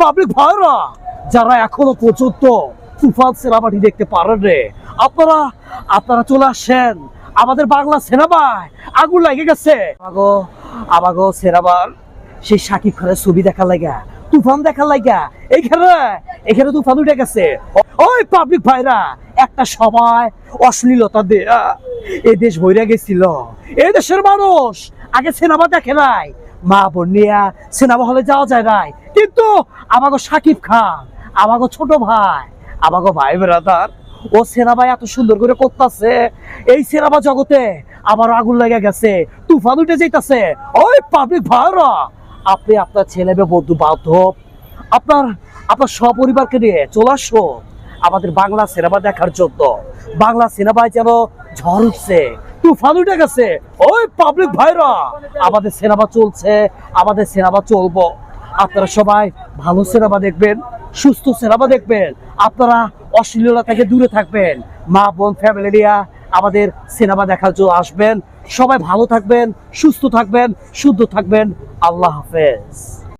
Public ভাইরা, যারা এখনও পর্যন্ত তুফান সেনাবাহিনী দেখতে পারেন রে, আপনারা আপনারা চলে আসেন আমাদের বাংলা সেনাবাই আগুন লাগে গেছে। আমাগো আমাগো সেনাবার সেই সাকিব খানের ছবি দেখার লাগা তুফান দেখার লাগা এইখানে এখানে তুফান উঠে গেছে। ওই পাবলিক ভাইরা, একটা সময় অশ্লীলতা দেয়া এই দেশ ভৈরা গেছিল। এই দেশের মানুষ, আগে সিনেমা দেখে নাই মা বোন নিয়া সিনেমা হলে যাওয়া যায় নাই কিন্তু আমাকে সাকিব খান আমাকে ছোট ভাই আমাকে ভাই বেড়াদার ও সিনেমা এত সুন্দর করে করতেছে। এই সিনেমা জগতে আবার আগুন লেগে গেছে, তুফান উঠে যাইতাছে। ওই পাবলিক ভাইরা, আপনি আপনার ছেলে মেয়ে, বন্ধু বান্ধব, আপনার আপনার সপরিবারকে নিয়ে চলে আসো আমাদের বাংলা সিনেমা দেখার জন্য। বাংলা সিনেমায় যেন ঝড় উঠছে তুফান উঠে গেছে। ওই পাবলিক ভাইরা, আমাদের সিনেমা চলছে, আমাদের সিনেমা চলবো। আপনারা সবাই ভালো সিনেমা দেখবেন, সুস্থ সিনেমা দেখবেন। আপনারা অশ্লীলতা থেকে দূরে থাকবেন। মা, বোন ফ্যামিলি আমাদের সিনেমা দেখার জন্য আসবেন। সবাই ভালো থাকবেন, সুস্থ থাকবেন, শুদ্ধ থাকবেন। আল্লাহ হাফেজ।